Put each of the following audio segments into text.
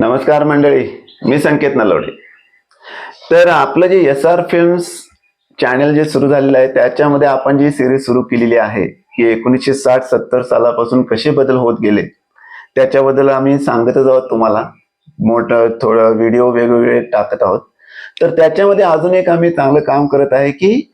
नमस्कार मंडळी मी संकेत नलवडे तर आपलं जे एस आर फिल्म्स चॅनल जे सुरू झालेलं आहे त्याच्यामध्ये आपण जी सिरीज सुरू केलेली आहे की एकोणीसशे साठ सत्तर सालापासून कसे बदल होत गेले त्याच्याबद्दल आम्ही सांगतच आहोत तुम्हाला. मोठं थोडं व्हिडिओ वेगवेगळे टाकत आहोत. तर त्याच्यामध्ये अजून एक आम्ही चांगलं काम करत आहे की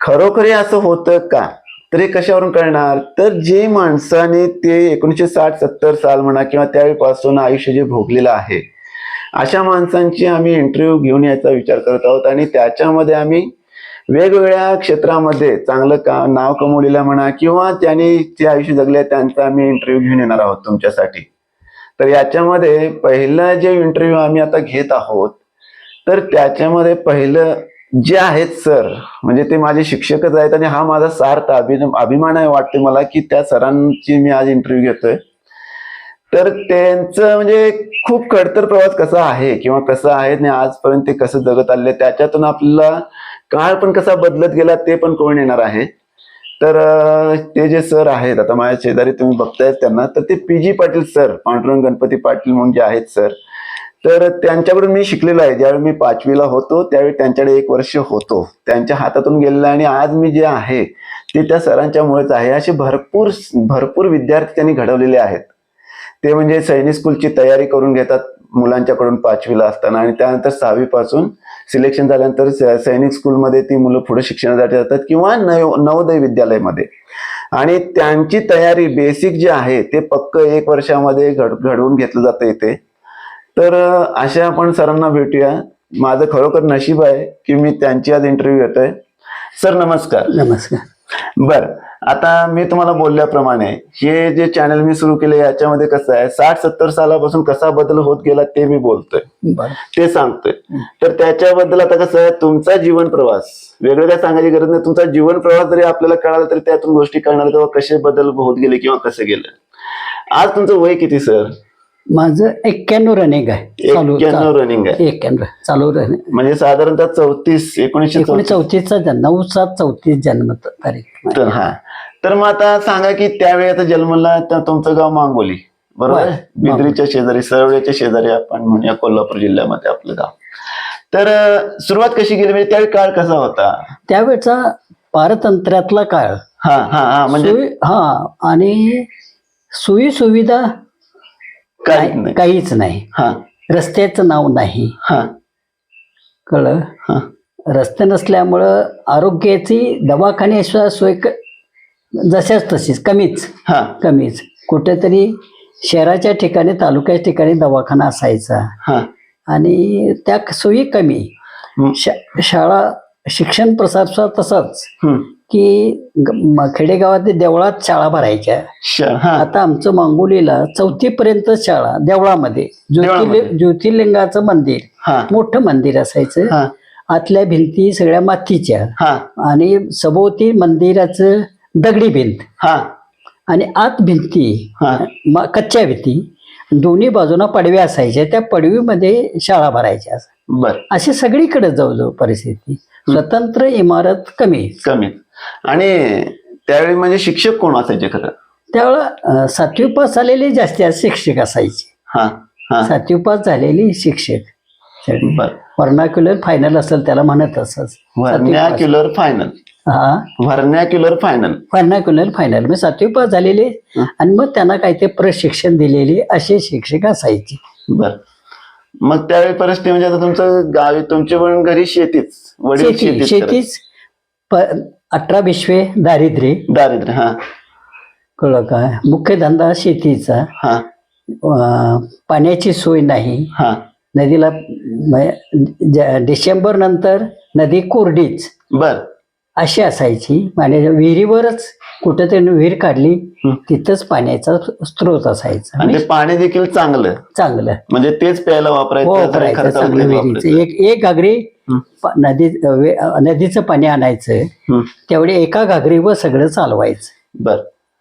खरोखरी असं होतं का? तर हे कशावरून कळणार? तर जे माणसाने ते एकोणीसशे साठ सत्तर साल म्हणा किंवा त्यावेळीपासून आयुष्य जे भोगलेलं आहे अशा माणसांची आम्ही इंटरव्ह्यू घेऊन यायचा विचार करत आहोत आणि त्याच्यामध्ये आम्ही वेगवेगळ्या क्षेत्रामध्ये चांगलं का नाव कमवलेलं म्हणा किंवा त्यांनी जे आयुष्य जगले त्यांचा आम्ही इंटरव्ह्यू घेऊन येणार आहोत तुमच्यासाठी. तर याच्यामध्ये पहिलं जे इंटरव्ह्यू आम्ही आता घेत आहोत तर त्याच्यामध्ये पहिलं जे आहेत सर म्हणजे ते माझे शिक्षकच आहेत आणि हा माझा सार्थ अभिन अभिमान आहे वाटते मला की त्या सरांची मी आज इंटरव्ह्यू घेतोय. तर त्यांचं म्हणजे खूप खडतर प्रवास कसा आहे किंवा कसं आहे आणि आजपर्यंत ते कसं जगत आले त्याच्यातून आपला काळ पण कसा बदलत गेला ते पण कोण येणार आहे. तर ते जे सर आहेत आता माझ्या शेजारी तुम्ही बघतायत त्यांना तर ते P G Patil sir Pandurang Ganpati Patil म्हणून जे आहेत सर तर त्यांच्याकडून मी शिकलेलो आहे. ज्यावेळी मी पाचवीला होतो त्यावेळी त्यांच्याकडे एक वर्ष होतो. त्यांच्या हातातून गेलेलं आहे आणि आज मी जे आहे ते त्या सरांच्यामुळेच आहे. असे भरपूर भरपूर विद्यार्थी त्यांनी घडवलेले आहेत. ते म्हणजे सैनिक स्कूलची तयारी करून घेतात मुलांच्याकडून पाचवीला असताना आणि त्यानंतर सहावीपासून सिलेक्शन झाल्यानंतर स- सैनिक स्कूलमध्ये ती मुलं पुढे शिक्षणासाठी जातात किंवा नव नवोदय विद्यालयामध्ये. आणि त्यांची तयारी बेसिक जे आहे ते पक्क एक वर्षामध्ये घड घडवून घेतलं जातं इथे. तर अशा आपण सरांना भेटूया. माझं खरोखर नशीब आहे की मी त्यांची आज इंटरव्ह्यू घेतोय. सर नमस्कार. नमस्कार. बर आता मी तुम्हाला बोलल्याप्रमाणे हे जे चॅनल मी सुरू केले याच्यामध्ये कसं आहे साठ सत्तर सालापासून कसा बदल होत गेला ते मी बोलतोय. ते सांगतोय. तर त्याच्याबद्दल आता कसं आहे तुमचा जीवन प्रवास वेगळं काय सांगायची गरज नाही तुमचा जीवन प्रवास जरी आपल्याला कळाला तरी त्यातून गोष्टी कळणार तेव्हा कसे बदल होत गेले किंवा कसं गेलं. आज तुमचं वय किती सर? माझं एक्क्याण्णव रनिंग आहे. चालू एक्क्याण्णव रनिंग आहे. एक्क्याण्णव चालू रनिंग म्हणजे साधारणतः चौतीस एकोणीसशे एकोणीस चौतीसचा जन्म नऊ सात चौतीस जन्म तारीख. तर हा. तर मग आता सांगा की त्यावेळी आता जन्मला तर तुमचं गाव मांगोली. बरोबर? बिद्रीच्या शेजारी सरवड्याच्या शेजारी आपण म्हणूया कोल्हापूर जिल्ह्यामध्ये आपलं गाव. तर सुरुवात कशी गेली म्हणजे त्यावेळी काळ कसा होता? त्यावेळचा पारतंत्र्यातला काळ. हा हा हा म्हणजे हा आणि सोयी सुविधा काहीच काही- नाही. काहीच नाही. हा. रस्त्याचं नाव नाही. हा. कळलं? हा. रस्ते नसल्यामुळं आरोग्याची दवाखाने सुद्धा सोय क- जशाच तशीच कमीच. हा. कमीच. कुठेतरी शहराच्या ठिकाणी तालुक्याच्या ठिकाणी दवाखाना असायचा. हा. आणि त्या सोयी कमी. हं. शा- शाळा शिक्षण प्रसार सुद्धा तसाच. हम्म. की ग- खेडेगावात देवळात शाळा भरायच्या. श- हा. आता आमचं मांगोलीला चौथी पर्यंत शाळा देवळामध्ये. देवळामध्ये. ज्योतिर्लिंग ज्योतिर्लिंगाचं मंदिर. हा. मोठं मंदिर असायचं. हा. आतल्या भिंती सगळ्या मातीच्या. हा. आणि सभोवती मंदिराचं दगडी भिंत. हा. आणि आत भिंती हा. म- कच्च्या भिंती. दोन्ही बाजूना पडव्या असायच्या. त्या पडवीमध्ये शाळा भरायच्या बर. अशी सगळीकडे जवळजवळ परिस्थिती. स्वतंत्र इमारत कमी. कमी. आणि त्यावेळी म्हणजे शिक्षक कोण असायचे खरं? त्यावेळेला सातवी पास झालेले जास्तीत जास्त शिक्षक असायचे. हा हा. सातवी पास झालेली शिक्षक. बर. वर्नाक्युलर फायनल असेल त्याला म्हणत असत. Vernacular final. हा. Vernacular final. Vernacular final. म्हणजे सातवी पास झालेले. आणि मग त्यांना काही ते प्रशिक्षण दिलेले असे शिक्षक असायचे. बर. मग त्यावेळी परिस्थिती म्हणजे आता तुमचं गावी तुमच्या पण घरी शेतीच वडील शेती शेतीच करत. शेतीच प- अठरा विश्वे दारिद्र्य. दारिद्र्य हा. कळलं का? मुख्य धंदा शेतीचा. हा. अं, पाण्याची सोय नाही. हा. नदीला म- ज- डिसेंबर नंतर नदी कोरडीच. बर. अशी असायची. पाण्याच्या विहिरीवरच कुठेतरी विहीर काढली हं. तिथंच पाण्याचा स्रोत असायचा. आणि ते पाणी देखील चांगलं. चांगलं. म्हणजे तेच प्यायला वापरायचं हो करायचं चांगलं विहिरीचं वापरायचं. एक एक घागरी नदी नदीचं पाणी आणायचं. तेवढे एका घागरीवर सगळं चालवायचं. बर.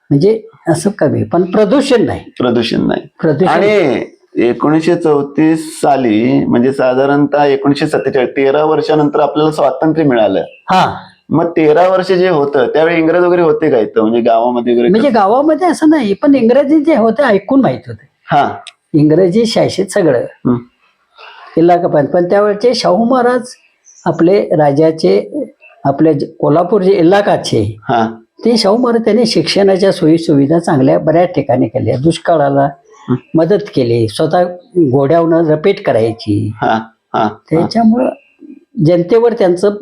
म्हणजे असं कमी पण प्रदूषण नाही. प्रदूषण नाही. प्रदूषण आणि एकोणीसशे चौतीस साली म्हणजे साधारणतः एकोणीसशे सत्तेचाळीस तेरा वर्षानंतर आपल्याला स्वातंत्र्य मिळालं. हा. मग तेरा वर्ष जे होतं त्यावेळी इंग्रज वगैरे होते का इथं? म्हणजे गावामध्ये वगैरे म्हणजे गावामध्ये असं नाही पण इंग्रजी जे होते ऐकून माहीत होते. हा. इंग्रजी शाळेत सगळं. हं. इलाका पण पण त्यावेळचे शाहू महाराज आपले राजाचे आपले जे कोल्हापूर जे इलाकाचे हा. ते शाहू महाराज त्यांनी शिक्षणाच्या सोयी सुविधा चांगल्या बऱ्याच ठिकाणी केल्या. दुष्काळाला. मदत केली. स्वतः घोड्यावरनं रपेट करायची. हा हा हा. त्याच्यामुळं जनतेवर त्यांचं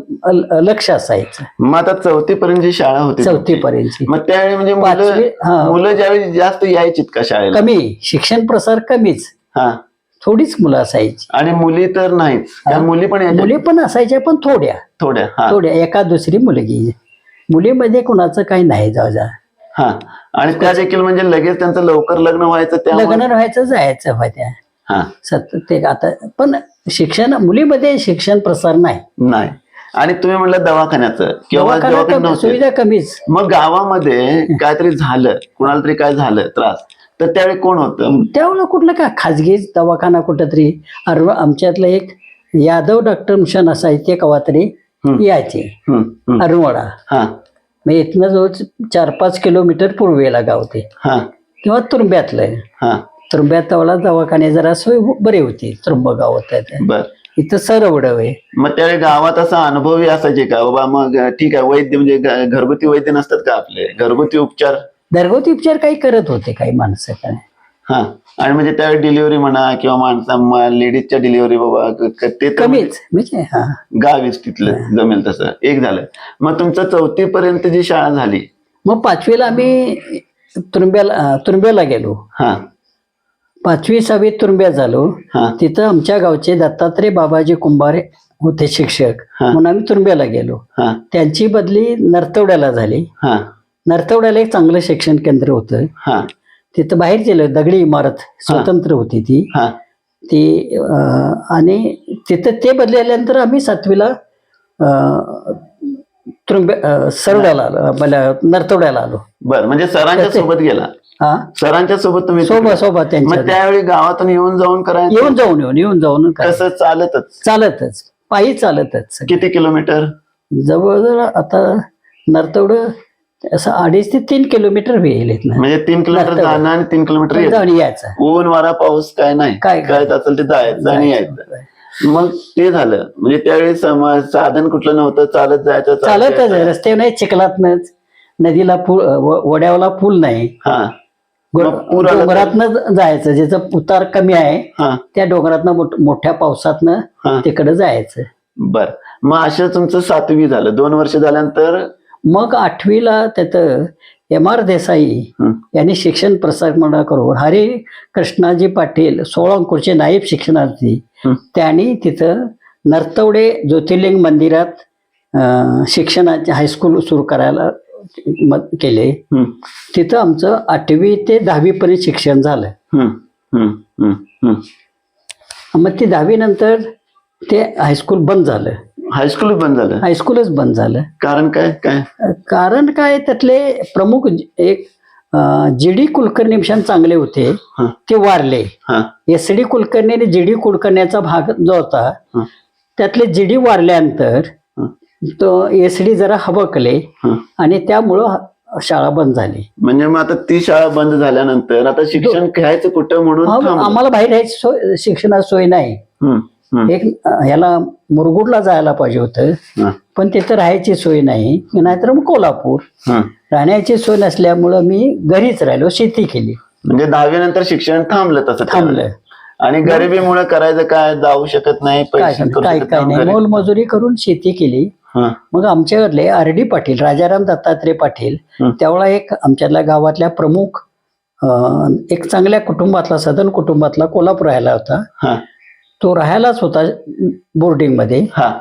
लक्ष असायचं. मग आता चौथी पर्यंत जी शाळा होती चौथी तुमची, पर्यंतची मग त्यावेळी म्हणजे मुलं हा. मुलं ज्यावेळी जास्त यायचीत का शाळेला? कमी. शिक्षण प्रसार कमीच. हा. थोडीच मुलं असायची. आणि मुली तर नाहीच. त्या. मुली पण मुली पण असायच्या पण थोड्या. थोड्या हा. थोड्या. एका दुसरी मुलगी. मुलीमध्ये कुणाचं काही नाही जाऊ जा हा. आणि त्या देखील म्हणजे लगेच त्यांचं लवकर लग्न व्हायचं लग्न व्हायचं जायचं होत्या. हा. ते आता पण शिक्षण मुलीमध्ये शिक्षण प्रसार नाही. नाही. आणि तुम्ही म्हणलं दवाखान्याचं. किंवा दवाखाना दवाखाने कमी, नव्हते. सुविधा कमीच. मग गावामध्ये काहीतरी झालं. कुणाला तरी काय झालं? त्रास. तर त्यावेळी कोण होतं? त्यावेळेला कुठलं का खाजगी दवाखाना कुठंतरी. अर आमच्यातलं एक यादव डॉक्टर मिशन असायचे कवा तरी हं. यायचे. अरुणवाडा. हा. मग इथनं जवळ चार पाच किलोमीटर पूर्वेला गाव ते. हा. किंवा तुरुंब्यातलं हा. तुरुंब्यात तेवढा दवाखाने जरा सोय बरे होती. तुरुंब गाव होतं इथं सरवडव आहे. मग त्यावेळी गावात असा अनुभवी असायचे का? बाबा मग ठीक आहे वैद्य म्हणजे घरगुती वैद्य नसतात का आपले? घरगुती उपचार? घरगुती उपचार काही करत होते काही माणसं काय हा आणि म्हणजे त्यावेळी डिलिव्हरी म्हणा किंवा माणसा लेडीजच्या डिलिव्हरी बाबा क- क- ते तर कमीच म्हणजे हा. गावीच तिथलं जमेल तसं. एक झालं. मग तुमचं चौथी पर्यंत जी शाळा झाली. मग पाचवीला आम्ही तुरुंब्याला अं, तुरुंब्याला गेलो. हा. पाचवी सहावी तुरुंब्यात झालो. हा. तिथं आमच्या गावचे दत्तात्रय बाबाजी कुंभारे होते शिक्षक. हा. म्हणून आम्ही तुरुंब्याला गेलो. हा. त्यांची बदली नरतवड्याला झाली. हा. नरतवड्याला एक चांगलं शिक्षण केंद्र होतं. हा. तिथं बाहेर गेलं दगडी इमारत स्वतंत्र होती ती. हा. ती आणि तिथं ते बदलल्यानंतर आम्ही सातवीला तुरुंब्या अं, सरवड्याला आलो नरतवड्याला आलो. बर म्हणजे सरांच्या सोबत गेला? हा. सरांच्या सोबत तुम्ही सोबत. सोबत त्यावेळी गावातून येऊन जाऊन करायचं? येऊन जाऊन येऊन येऊन जाऊन. कसं चालतच. चालतच. पायी चालतच. किती किलोमीटर? जवळजवळ आता नरतवडं असं अडीच ते तीन किलोमीटर होईल इथनं. म्हणजे तीन किलोमीटर. जाणं आणि तीन किलोमीटर येणं. जाऊन यायचं. ऊन वारा पाऊस काय नाही. काय- काय? असेल ते जायचं आणि यायचं. मग ते झालं. म्हणजे त्यावेळी साधन कुठलं नव्हतं. चालत जायचं चालतच यायचं. रस्ते नाही चिखलातनच. नदीला पूल व- वड्यावला पूल नाही. हा. गो- मग पूर आला तर- डोंगरातनं जायचं. ज्याचं उतार कमी आहे हा. त्या डोंगरातनं मोठ- मोठ्या पावसातनं हा. तिकडं जायचं. बर. मग असं तुमचं सातवी झालं. दोन वर्ष झाल्यानंतर मग आठवीला त्याचं एम आर देसाई यांनी शिक्षण प्रसार मंडळ करून हरे कृष्णाजी पाटील सोळंपूरचे नाईब शिक्षणार्थी. त्यांनी तिथं नरतवडे ज्योतिर्लिंग मंदिरात शिक्षणाचे हायस्कूल सुरू करायला मत केले. तिथं आमचं आठवी ते दहावीपर्यंत शिक्षण झालं. मग ते दहावीनंतर ते हायस्कूल बंद झालं. हायस्कूल बंद झालं? हायस्कूलच बंद झालं. कारण काय? काय? कारण काय त्यातले प्रमुख एक जी डी कुलकर्णी मिशन चांगले होते हा. ते वारले. हा. एस डी कुलकर्णी आणि जी डी कुलकर्ण्याचा भाग जो होता हा. त्यातले जी डी वारल्यानंतर हा, तो एस डी जरा हबकले हा. आणि त्यामुळं शाळा बंद झाली. म्हणजे मग आता ती शाळा बंद झाल्यानंतर आता शिक्षण घ्यायचं कुठं म्हणून हा. आम्हाला बाहेर शिक्षणाची सोय नाही. हं, हं, एक ह्याला मुरगुडला जायला पाहिजे होतं. पण तिथं राहायची सोय नाही. नाहीतर मग कोल्हापूर. राहण्याची सोय नसल्यामुळं मी घरीच राहिलो शेती केली. म्हणजे दहावी नंतर शिक्षण थांबलं तसं थांबलं. आणि गरिबीमुळे करायचं काय? जाऊ शकत नाही काय पैसे काय नाही. मोलमजुरी करून शेती केली. मग आमच्याकडले आर डी पाटील राजाराम दत्तात्रय पाटील. त्यावेळा एक आमच्यातल्या गावातल्या प्रमुख एक चांगल्या कुटुंबातला सदन कुटुंबातला कोल्हापूर राहायला होता. तो राहायलाच होता बोर्डिंगमध्ये हा.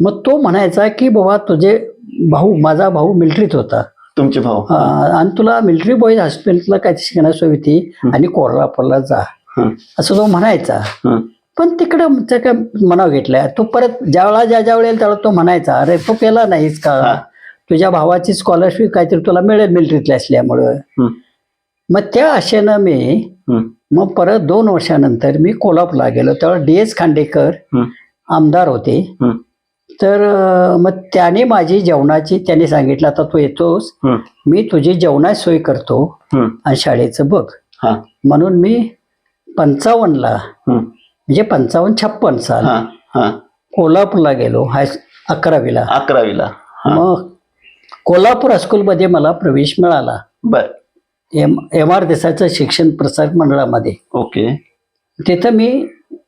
मग तो म्हणायचा की बाबा तुझे भाऊ माझा भाऊ मिलिटरीत होता. तुमचे भाऊ. अं, आणि तुला मिलिटरी बॉईज हॉस्पिटलला काय शिकण्याची सोय होती? आणि कोल्हापूरला जा. हं, असं तो म्हणायचा. हं, पण तिकडं आमचं काय मनाव घेतलंय. तो परत ज्यावेळा ज्या ज्या वेळेला त्यावेळेला तो म्हणायचा अरे तो केला नाहीस हा. का तुझ्या भावाची स्कॉलरशिप काहीतरी तुला मिळेल मिलिटरीतल्या असल्यामुळं. हं, मग त्या आशेनं मी हं, मग परत दोन वर्षानंतर मी कोल्हापूरला गेलो. त्यावेळेला डी एस खांडेकर आमदार होते. तर मग त्याने माझी जेवणाची त्याने सांगितलं आता तू येतोस. मी तुझी जेवणाची सोय करतो आणि शाळेचं बघ. हा, म्हणून मी पंचावन्नला. म्हणजे पंचावन्न छप्पन साल कोल्हापूरला गेलो हाय अकरावीला. अकरावीला. मग कोल्हापूर हायस्कूलमध्ये मला प्रवेश मिळाला. बर. एम एम आर देसाईचं शिक्षण प्रसारक मंडळामध्ये. ओके. तिथं मी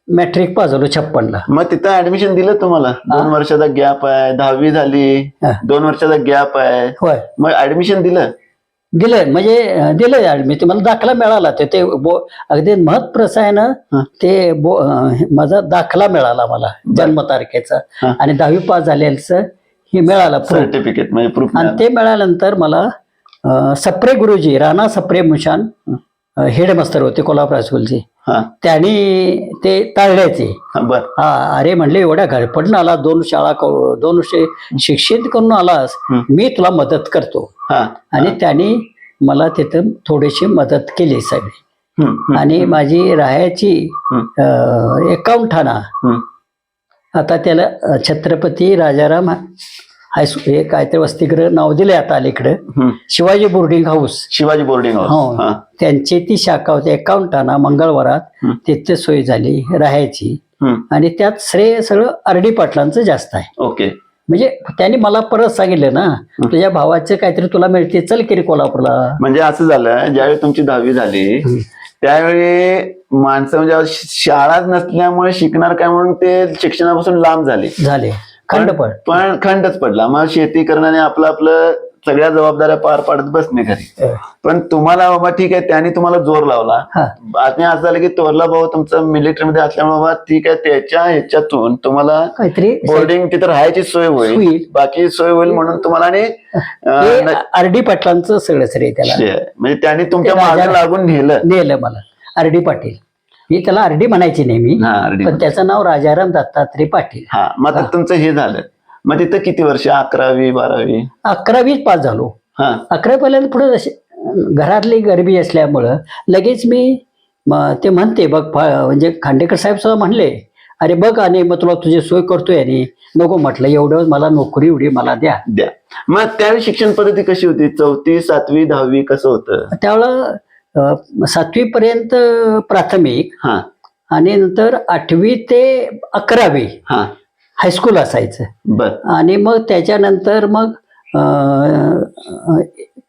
मॅट्रिक पास झालो छप्पनला. मग तिथं ऍडमिशन दिलं तुम्हाला? दोन वर्षाचा गॅप आहे दहावी झाली हा. दोन वर्षाचा गॅप आहे. होय. मग ऍडमिशन दिलं? दिलंय म्हणजे दिलंय ऍडमिशन मला दाखला मिळाला ते. ते बो अगदी महत्प्रस आहे ना हं. ते बो अं, माझा दाखला मिळाला मला जन्मतारखेचा. हं. आणि दहावी पास झालेलं हे मिळालं. Proof. सर्टिफिकेट म्हणजे प्रूफ आणि ते मिळाल्यानंतर मला सप्रे गुरुजी राणा सप्रे मुशान हेडमास्तर होते कोल्हापूर हायस्कूलचे हा. त्यांनी ते टाळल्याचे हा, बर. हा अरे म्हणले एवढ्या घरपडून आला दोन शाळा दोन शिक्षित करून आलास. मी तुला मदत करतो. हा. आणि त्यांनी मला तिथं थोडीशी मदत केली सगळी आणि माझी राहायची ठाणा. हम्म. आता त्याला छत्रपती राजाराम हायस्कूल हे काहीतरी वसतिगृह नाव दिले आता अलीकडे. Shivaji boarding house. Shivaji boarding house. हो. हा. त्यांची ती शाखा होती ठाणा मंगळवारात हं. तिथे सोय झाली राहायची. हम्म, आणि त्यात श्रेय सगळं आरडी पाटलांचं जास्त आहे. ओके. म्हणजे त्यांनी मला परत सांगितलं ना तुझ्या भावाचं काहीतरी तुला मिळते चल की रे कोल्हापूरला. म्हणजे असं झालं ज्यावेळी तुमची दहावी झाली हम्म. त्यावेळी माणसं म्हणजे शाळाच नसल्यामुळे शिकणार काय म्हणून ते शिक्षणापासून लांब झाले. झाले. खंड पण पण खंडच पडला. मग शेती करण्याने आपलं आपलं सगळ्या जबाबदाऱ्या पार पाडत बसणे घरी. पण तुम्हाला बाबा ठीक आहे त्यांनी तुम्हाला जोर लावला. हा. बातमी असं झालं की तोरला भाऊ तुमचा मिलिटरीमध्ये असल्यामुळे बाबा ठीक आहे त्याच्या ह्याच्यातून तुम्हाला काहीतरी बोर्डिंग तिथे राहायची सोय होईल. बाकी सोय होईल म्हणून तुम्हाला आणि आरडी पाटलांचं सगळं म्हणजे त्यांनी तुमच्या मागे लागून नेलं. नेलं मला. आरडी पाटील. मी त्याला आरडी म्हणायची नेहमी. हा पण त्याचं नाव राजाराम दत्तात्रय पाटील. हा मग आता तुमचं हे झालं. मग तिथं किती वर्ष? अकरावी बारावी? अकरावीच पास झालो. हा. अकरावी पर्यंत पुढे जसे घरातली गरिबी असल्यामुळं लगेच मी म- ते म्हणते बघ फा- म्हणजे खांडेकर साहेब सुद्धा म्हणले अरे बघ आणि मग तुला तुझी सोय करतोय आणि नको म्हटलं एवढं मला नोकरी एवढी मला द्या. द्या. मग त्यावेळी शिक्षण पद्धती कशी होती? चौथी सातवी दहावी कसं होतं? त्यावेळं अं, सातवी पर्यंत प्राथमिक हा. आणि नंतर आठवी ते अकरावी हा. हायस्कूल असायचं. बर. आणि मग त्याच्यानंतर मग अं,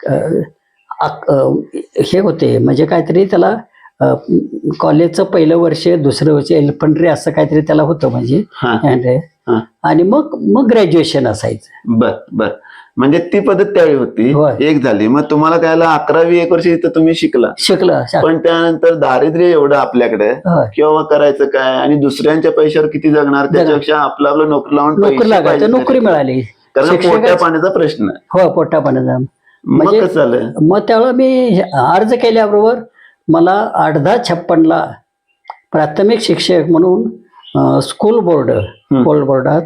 अं, अक- अं, हे होते. म्हणजे काहीतरी त्याला अं, कॉलेजचं पहिलं वर्ष दुसरं वर्ष एल्फंट्री असं काहीतरी त्याला होतं म्हणजे. हा. आणि मग मग ग्रॅज्युएशन असायचं. बर बर. म्हणजे ती पद्धत त्यावेळी होती. एक झाली. मग तुम्हाला कायला अकरावी एक वर्ष इथं तुम्ही शिकला. शिकलं शा- पण त्यानंतर दारिद्र्य एवढं आपल्याकडे. होय. किंवा करायचं काय? आणि दुसऱ्यांच्या पैशावर किती जगणार? त्याच्यापेक्षा आपलं आपलं नोकरी लावून नोकरी पैसे लागायचं पाहिजे नोकरी मिळाली. कारण पोट्या शिक्षकाचं- पाण्याचा प्रश्न आहे. हो पोटा पाण्याचा. मग म्हणजे- कसं झालं? मग त्यावेळेला मी अर्ज केल्याबरोबर मला दहा छप्पनला प्राथमिक शिक्षक म्हणून अं, स्कूल बोर्ड स्कूल बोर्डात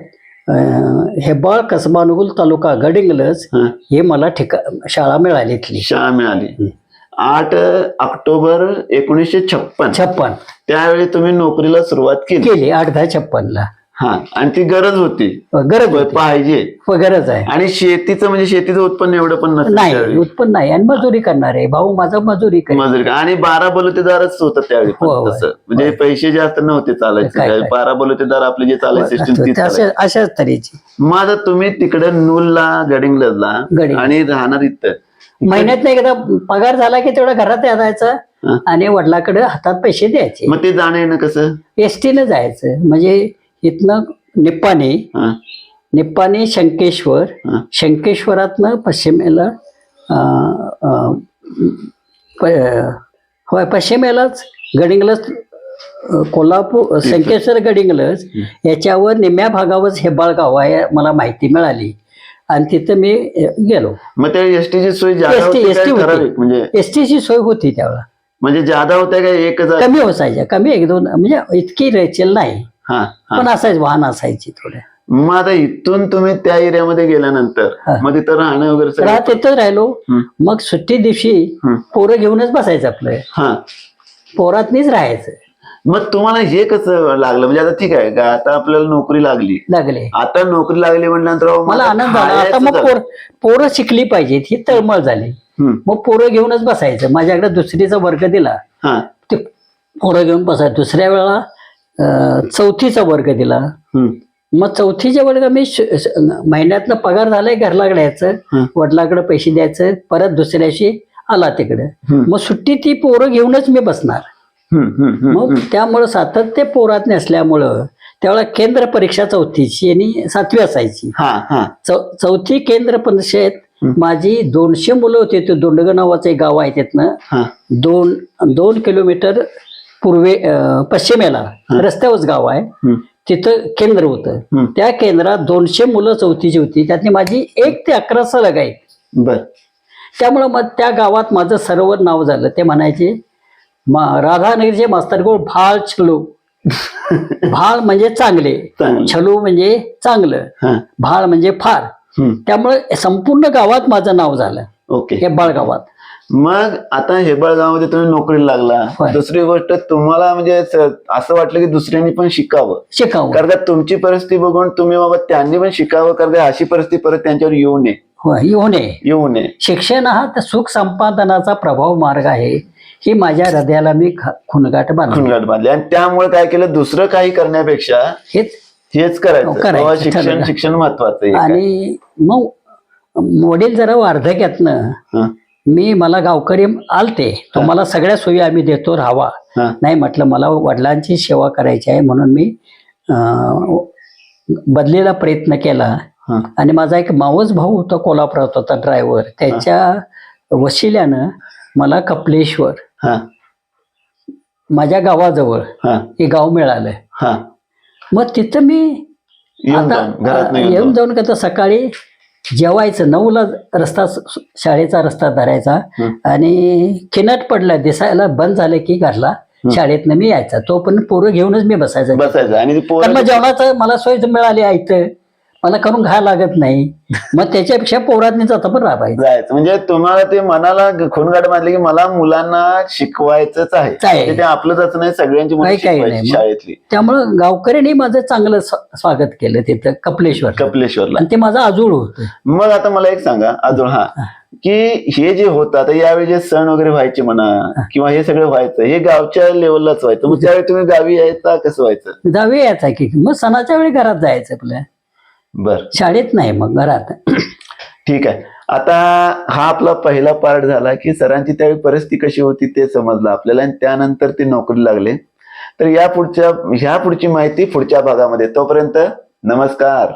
अं, हेब्बाळ कसबा अनुगुल तालुका गडिंगलज हं. हे मला ठिका शाळा मिळाली इथली शाळा मिळाली. आठ ऑक्टोबर एकोणीसशे छप्पन. छप्पन. त्यावेळी तुम्ही नोकरीला सुरुवात केली. केली आठ दहा छप्पनला. हा आणि ती गरज होती. गरज होती. पाहिजे. व गरज आहे. आणि शेतीचं म्हणजे शेतीचं उत्पन्न एवढं पण नाही त्यावेळी. उत्पन्न नाही. आणि मजुरी करणार आहे. भाऊ माझा मजुरी मजुरी का- आणि बारा बलुतेदारच होतं त्यावेळी पण हो, हो. तसं. म्हणजे पैसे जास्त नव्हते चालायचे. काय- त्यावेळी. बारा बलुतेदार आपले जे चालायचे सिस्टीम ती चालायची. अशा अशाच तऱ्हेची. मग आता तुम्ही तिकडे नूलला गडिंग्लजला गडिंग्लज. आणि राहणार इथं. महिन्यात एकदा पगार झाला की तेवढा घरात यायचा हं. आणि वडिलाकडे हातात पैसे द्यायचे. मग ते जाणं येणं कसं? एस टीनं जायचं. म्हणजे इथनं निप्पाणी हा, निप्पाणी शंकेश्वर हा. शंकेश्वरातनं पश्चिमेला अं, अं, प- होय पश्चिमेलाच गडिंगलज अं, कोल्हापूर शंकेश्वर गडिंगलज याच्यावर निम्या भागावर हेबाळ गाव आहे मला माहिती मिळाली. आणि तिथं मी अं, गेलो. मग त्या एसटीची सोय जादा एस टी होती एस काय टी ठराविक होती म्हणजे एस टीची सोय होती त्यावेळेला. म्हणजे जादा होत्या काय एकच आहे? कमी असायच्या कमी एक दोन म्हणजे इतकी रेचेल नाही. हा हा. पण असायचं वाहन असायची थोड्या. मग आता इथून तुम्ही त्या एरियामध्ये गेल्यानंतर. मग तिथं राहणं वगैरे सगळं राहत राहिलो. मग सुट्टी दिवशी हं. पोरं घेऊनच बसायचं आपलं. हा. पोरातनीच राहायचं. मग तुम्हाला हे कसं लागलं? म्हणजे आता ठीक आहे का आता आपल्याला नोकरी लागली. लागले. आता नोकरी लागली म्हटल्यानंतर अहो, मला आनंद झाला. आता खायचं मग झालं. पोर पोरं शिकली पाहिजेत ही तळमळ झाली. मग पोरं घेऊनच बसायचं. माझ्याकडे दुसरीचा वर्ग दिला. हा. ते पोरं घेऊन बसायचं. दुसऱ्या वेळा अं, चौथीचा वर्ग दिला. मग चौथीच्या वर्ग मी महिन्यातनं पगार झालाय घरलाकडे यायचं. वडिलाकडे पैसे द्यायचं परत दुसऱ्याशी आला तिकडे. मग सुट्टी ती पोरं घेऊनच मी बसणार. मग त्यामुळं सातत्य पोरात नसल्यामुळं त्यावेळेला केंद्र परीक्षा चौथीची आणि सातवी असायची. चौथी केंद्र हं. माझी दोनशे मुलं होते. ते दोंडग नावाचं एक गाव आहे तिथनं. हा. दोन दोन किलोमीटर पूर्वे पश्चिमेला रस्त्यावरच गाव आहे. तिथं केंद्र होतं. हं. त्या केंद्रात दोनशे मुलं चौथीची होती. त्यातली माझी एक ते अकरा सलग आहे बर. त्यामुळं मग त्या गावात माझं सर्व नाव झालं. ते म्हणायचे मा राधानगरचे मास्तरगोळ भाळ छलो. भाळ म्हणजे चांगले. छलो म्हणजे चांगलं. हा. भाळ म्हणजे फार. त्यामुळे संपूर्ण गावात माझं नाव झालं. ओके. हेब्बाळ गावात मग आता हेबळगावमध्ये तुम्ही नोकरीला लागला. होय. दुसरी गोष्ट तुम्हाला म्हणजे स- असं वाटलं की दुसऱ्यांनी पण शिकावं. शिकावं. कारण का तुमची परिस्थिती बघून तुम्ही बाबा त्यांनी पण शिकावं कारण का अशी परिस्थिती परत त्यांच्यावर येऊ नये. होय येऊ नये. येऊ नये. शिक्षण हा तर सुख संपादनाचा प्रभाव मार्ग आहे. ही माझ्या हृदयाला मी ख- खुणगाट बांधली. खुणगाट बांधले. आणि त्यामुळे काय केलं दुसरं काही करण्यापेक्षा हेच. हेच करायचं. करायचं, बाबा शिक्षण ठरवलं. शिक्षण महत्वाचं आहे. आणि मग वडील जरा वार्धक्यातनं हं, मी मला गावकरी आलते तुम्हाला सगळ्या सोयी आम्ही देतो राहावा. हं, नाही म्हटलं मला वडिलांची सेवा करायची आहे म्हणून मी अं, बदलीला प्रयत्न केला. हं. आणि माझा एक मावस भाऊ होता कोल्हापुरात होता ड्रायव्हर त्याच्या वशिल्यानं मला कपलेश्वर हं, माझ्या गावाजवळ हं, हे गाव मिळालं. हं. मग तिथं मी येऊन आता जाऊन, घरात येऊन जाऊन कसं सकाळी जेवायचं नऊला रस्ता शाळेचा रस्ता धरायचा. आणि किनट पडला दिसायला बंद झालं की घरला शाळेतनं मी यायचा. तो पण पोरं घेऊनच मी बसायचा. बसायचं. आणि पोरं जेवणाचं मला सोय मिळाली आहे मला करून घ्यायला लागत नाही. मग त्याच्यापेक्षा पोरातनी जाता पण राबायचं. जायचं. म्हणजे तुम्हाला ते मनाला खुणगाट बांधले की मला मुलांना शिकवायचंच आहे. आहे. म्हणजे ते आपलंच नाही सगळ्यांची मुलं काही- काही शिकवायची नाही. शाळेतली. त्यामुळं गावकऱ्यांनी माझं चांगलं स्वा- स्वागत केलं तिथं कपलेश्वर. कपिलेश्वरला. आणि ते माझं आजूळ होतं. मग आता मला एक सांगा अजून हा. की हे जे होतं आता यावेळी जे सण वगैरे व्हायचे म्हणा किंवा हे सगळं व्हायचं हे गावच्या लेवललाच व्हायचं. मग त्यावेळी तुम्ही गावी यायचा कसं व्हायचं? जावे यायचा की मग सणाच्या वेळी घरात जायचं आपल्या बर. शाळेत नाही मग घरात. ठीक आहे. आता हा आपला पहिला पार्ट झाला की सरांची त्यावेळी परिस्थिती कशी होती ते समजलं आपल्याला आणि त्यानंतर ते नोकरी लागले. तर या पुढच्या ह्या पुढची माहिती पुढच्या भागामध्ये. तोपर्यंत नमस्कार.